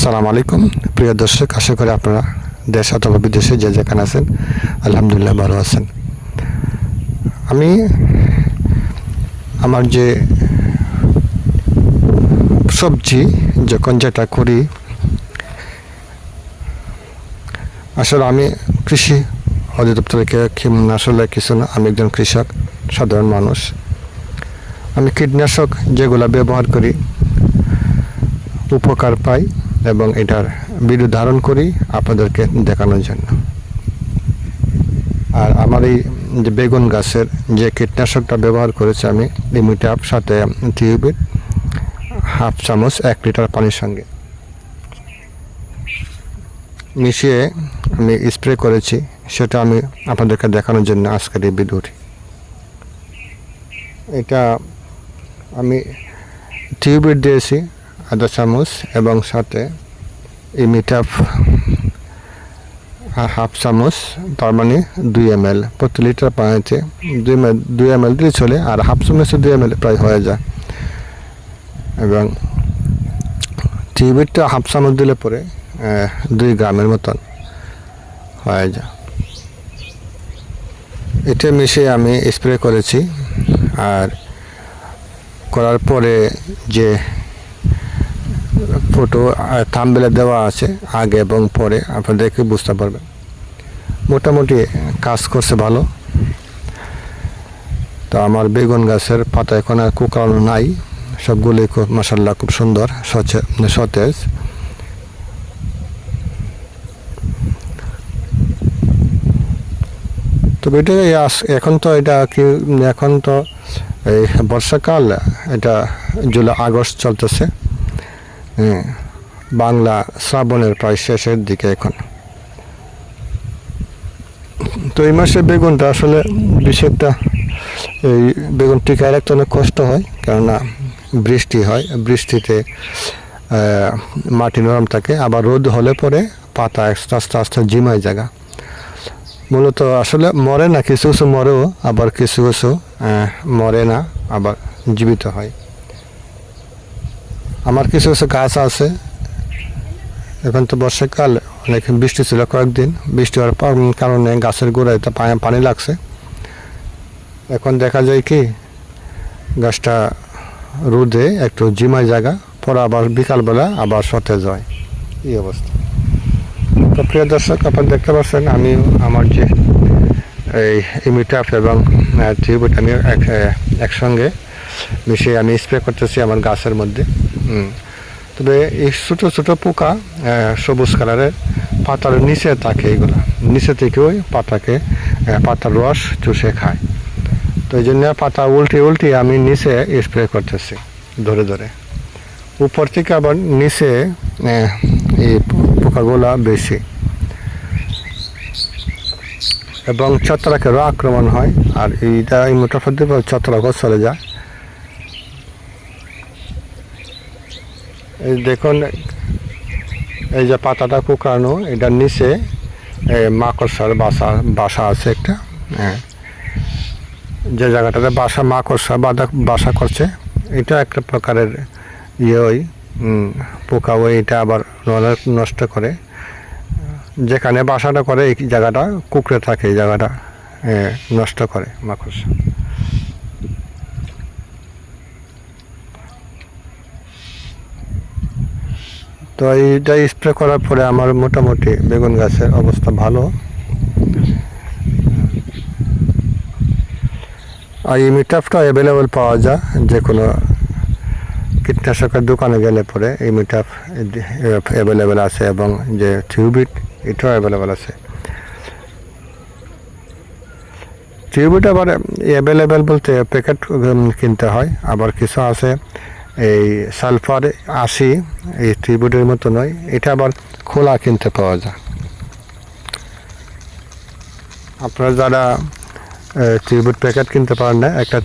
আসসালামু আলাইকুম। প্রিয় দর্শক, আশা করি আপনারা দেশ অথবা বিদেশে যে যেখানে আছেন, আলহামদুলিল্লাহ ভালো আছেন। আমি আমার যে সবজি যখন যেটা করি, আসলে আমি কৃষি অধিদপ্তর থেকে আসলে কিছু না, আমি একজন কৃষক, সাধারণ মানুষ। আমি কীটনাশক যেগুলো ব্যবহার করি, উপকার পাই। এবং এটার ভিডিও ধারণ করি আপনাদেরকে দেখানোর জন্য। আর আমার এই যে বেগুন গাছের যে কীটনাশকটা ব্যবহার করেছি আমি লিমিটাপ সাথে টিউবের হাফ চামচ এক লিটার পানির সঙ্গে। মিশিয়ে আমি স্প্রে করেছি, সেটা আমি আপনাদেরকে দেখানোর জন্য আজকের এই ভিডিওটি। এটা আমি টিউবের দিয়েছি আধা চামচ এবং সাথে এই মিটাপ হাফ চামচ তার মানে দুই এম এল, প্রতি লিটার পানিতে দুই এম দুই এম এল দিয়ে চলে আর হাফ চামচে দুই এম এল প্রায় হয়ে যায়। এবং টিউবেরটা হাফ চামচ দিলে পরে দুই গ্রামের মতন হয়ে যায়। এটা মিশিয়ে আমি স্প্রে করেছি। আর করার পরে যে ফটো থামবেলে দেওয়া আছে, আগে এবং পরে, আপনারা দেখে বুঝতে পারবেন। মোটামুটি কাজ করছে ভালো। তো আমার বেগুন গাছের পাতা এখন আর কুকানো নাই, সবগুলোই খুব মাসাল্লাহ খুব সুন্দর সচে- সতেজ। তবে এটা এখন তো এটা কি, এখন তো এই বর্ষাকাল, এটা জুলাই আগস্ট চলতেছে। হ্যাঁ, বাংলা শ্রাবণের প্রায় শেষের দিকে এখন। তো এই মাসে বেগুনটা আসলে বেশি একটা এই বেগুন টিকায় রাখতে অনেক কষ্ট হয় কেননা বৃষ্টি হয় বৃষ্টিতে মাটি নরম থাকে আবার রোদ হলে পরে পাতা আস্তে আস্তে আস্তে জিমায় জায়গা। মূলত আসলে মরে না কিছু কিছু মরেও আবার কিছু কিছু মরে না আবার জীবিত হয়। আমার কিছু কিছু গাছ আছে। এখন তো বর্ষাকাল, অনেক বৃষ্টি ছিল কয়েকদিন। বৃষ্টি হওয়ার কারণে গাছের গোড়ায় তো পানি- লাগছে। এখন দেখা যায় কি, গাছটা রোদে একটু জিমায় জায়গা, পরে আবার বিকালবেলা আবার সতেজ হয়। এই অবস্থা। তো প্রিয় দর্শক, আপনারা দেখতে পাচ্ছেন, আমি আমার যে এই ইমিটাপ এবং টিউবটা আমি এক একসঙ্গে মিশিয়ে আমি স্প্রে করতেছি আমার গাছের মধ্যে। তবে এই ছোটো ছোটো পোকা সবুজ কালারের পাতার নিচে থাকে এগুলো। নিচে থেকেও পাতাকে পাতার রস চুষে খায়। তো এই জন্য পাতা উল্টে উল্টে আমি নিচে স্প্রে করতেছি, ধরে ধরে। উপর থেকে আবার নিচে এই পোকাগুলা বেশি। এবং ছত্রাকেরও আক্রমণ হয়, আর এইটা এই মোটাফার দিয়ে ছত্রাকও চলে যায়। এই দেখুন, এই যে পাতাটা কুকানো এটার নিচে মাকড়সার বাসা বাসা আছে একটা হ্যাঁ। যে জায়গাটাতে বাসা, মাকড়সা বাদা বাসা করছে, এটা একটা প্রকারের ইয়ে ওই পোকা ওই, এটা আবার নষ্ট করে। যেখানে বাসাটা করে, এই জায়গাটা, কুকড়ে থাকে এই জায়গাটা নষ্ট করে মাকড়সা। তো এইটা স্প্রে করার পরে আমার মোটামুটি বেগুন গাছের অবস্থা ভালো। আর এই মিটাপটা অ্যাভেলেবল পাওয়া যায় যে কোনো কীটনাশকের দোকানে গেলে পরে এই মিটাপ অ্যাভেলেবেল আছে এবং যে টিউবিট এটাও অ্যাভেলেবেল আছে। টিউবিট আবার অ্যাভেলেবেল বলতে প্যাকেট কিনতে হয়, আবার কিছু আছে। এই সালফার আশি, এই টিউবিটের মতো নয়। এটা আবার খোলা কিনতে পাওয়া যায়। আপনারা যারা টিউবের প্যাকেট কিনতে পারেন না, একটা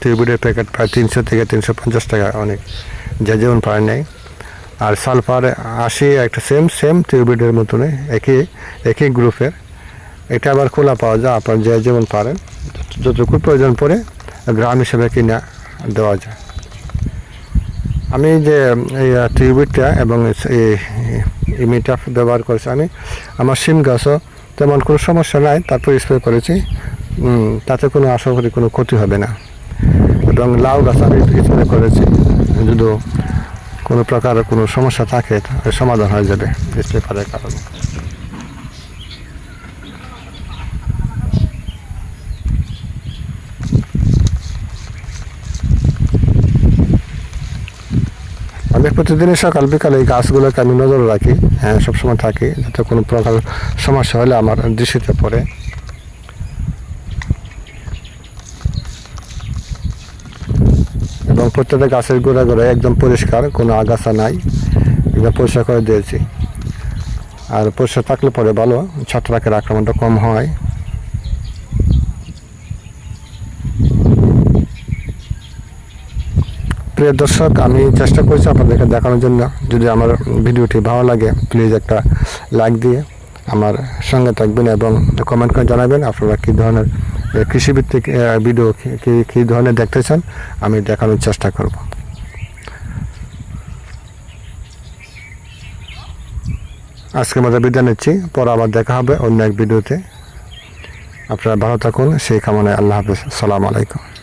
টিউবের প্যাকেট প্রায় তিনশো থেকে তিনশো পঞ্চাশ টাকা অনেক। যে যেমন পারেন নাই। আর সালফার আশি একটা সেম সেম টিউবের মতনই একই একই গ্রুপের এটা আবার খোলা পাওয়া যায়, আপনার যে যেমন পারেন, যতটুকু প্রয়োজন পড়ে, গ্রাম হিসেবে কিনা দেওয়া যায়। আমি যে, এই টিউবিটটা এবং এই মিটার ব্যবহার করেছি আমি, আমার সিম গাছও তেমন কোনো সমস্যা নাই, তারপর স্প্রে করেছি তাতে কোনো আশা করি কোনো ক্ষতি হবে না। এবং লাউ গাছ আমি স্প্রে করেছি, যদিও কোনো প্রকার কোনো সমস্যা থাকে, সমাধান হয়ে যাবে স্প্রে করার কারণে। আমি প্রতিদিনই সকাল বিকালে এই গাছগুলোকে আমি নজর রাখি হ্যাঁ সবসময় থাকি যাতে কোনো প্রকার সমস্যা হলে আমার দৃষ্টিতে পড়ে। এবং প্রত্যেকটা গাছের গোড়া গোড়ায় একদম পরিষ্কার, কোনো আগাছা নাই, একদম পরিষ্কার করে দিয়েছি। আর পরিষ্কার থাকলে পরে ভালো, ছত্রাকের আক্রমণটা কম হয়। প্রিয় দর্শক, আমি চেষ্টা করছি আপনাদেরকে দেখানোর জন্য। যদি আমার ভিডিওটি ভালো লাগে প্লিজ একটা লাইক দিয়ে আমার সঙ্গে থাকবেন এবং কমেন্ট করে জানাবেন আপনারা কী ধরনের কৃষিভিত্তিক ভিডিও কি- কি ধরনের দেখতে চান, আমি দেখানোর চেষ্টা করব। আজকের মধ্যে বিদায় নিচ্ছি। পরে আবার দেখা হবে অন্য এক ভিডিওতে। আপনারা ভালো থাকুন। সেই কামনায় আল্লাহ হাফিজ। সালাম আলাইকুম।